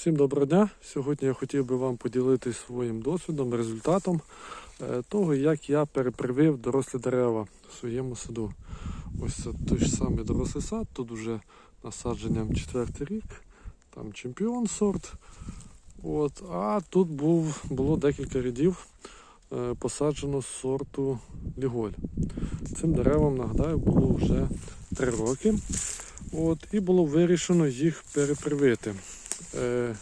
Всім доброго дня! Сьогодні я хотів би вам поділитися своїм досвідом, результатом е, того, як я перепривив дорослі дерева в своєму саду. Ось це той ж самий дорослий сад, тут вже насадженням четвертий рік, там чемпіон сорт. От, а тут був, було декілька рядів е, посаджено сорту Ліголь. Цим деревам, нагадаю, було вже 3 роки. От, і було вирішено їх перепривити. Е,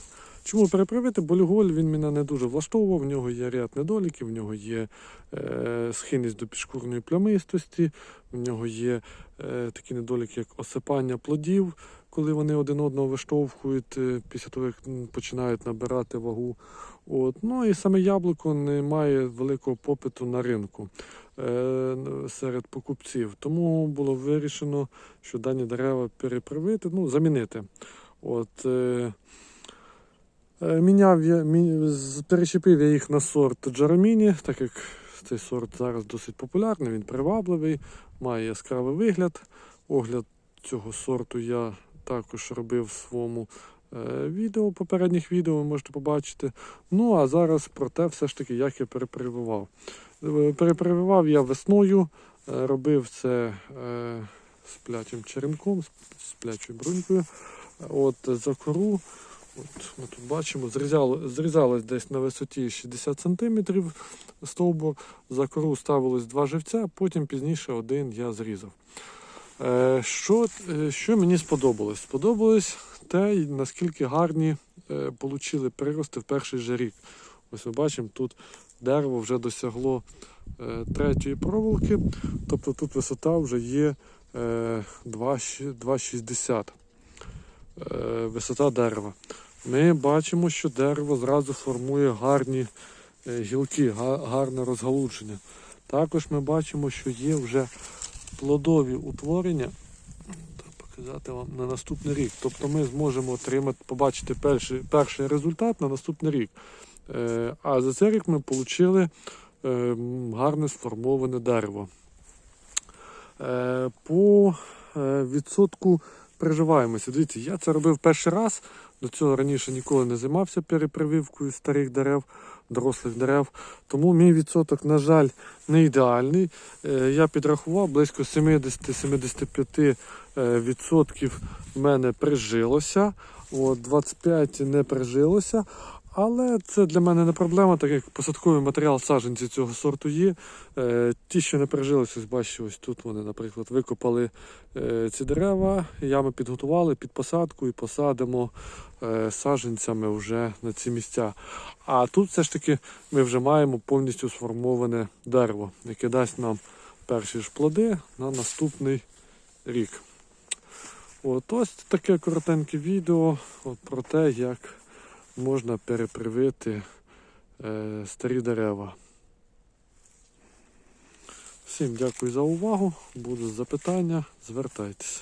чому перепривити? Бо Люголь він мене не дуже влаштовував, в нього є ряд недоліків, в нього є е, схильність до підшкурної плямистості, в нього є е, такі недоліки, як осипання плодів, коли вони один одного виштовхують е, після того, як починають набирати вагу. От. Ну і саме яблуко не має великого попиту на ринку е, серед покупців. Тому було вирішено, що дані дерева перепривити, ну, замінити. От, е, е, міняв я, мі, перечепив я їх на сорт Джароміні, так як цей сорт зараз досить популярний, він привабливий, має яскравий вигляд. Огляд цього сорту я також робив в своєму е, відео, попередніх відео ви можете побачити. Ну а зараз про те, все ж таки, як я перепрививав. Е, Перепрививав я весною, е, робив це е, з плячим черенком, з плячою брунькою. От за кору, от ми тут бачимо, зрізало, зрізалось десь на висоті 60 см стовбур. За кору ставилось два живця, потім пізніше один я зрізав. Е, що, е, що мені сподобалось? Сподобалось те, наскільки гарні е, получили прирости в перший же рік. Ось ми бачимо, тут дерево вже досягло е, третьої проволоки, тобто тут висота вже є е, 2,60 е, висота дерева. Ми бачимо, що дерево зразу формує гарні е, гілки, гарне розгалудження. Також ми бачимо, що є вже плодові утворення. Показати вам на наступний рік. Тобто ми зможемо отримати, побачити перший, перший результат на наступний рік. Е, а за цей рік ми отримали гарне сформоване дерево. Е, По е, відсотку приживаємося. Дивіться, я це робив перший раз. До цього раніше ніколи не займався перепрививкою старих дерев, дорослих дерев. Тому мій відсоток, на жаль, не ідеальний. Е, Я підрахував близько 70-75% е, в мене прижилося. От, 25 не прижилося. Але це для мене не проблема, так як посадковий матеріал саджанці цього сорту є. Е, ті, що не прижилися, ось бачите, ось тут вони, наприклад, викопали е, ці дерева, ями підготували під посадку і посадимо е, саджанцями вже на ці місця. А тут все ж таки ми вже маємо повністю сформоване дерево, яке дасть нам перші ж плоди на наступний рік. От ось таке коротеньке відео от, про те, як можна перепривити е, старі дерева. Всім дякую за увагу. Будуть запитання, звертайтеся.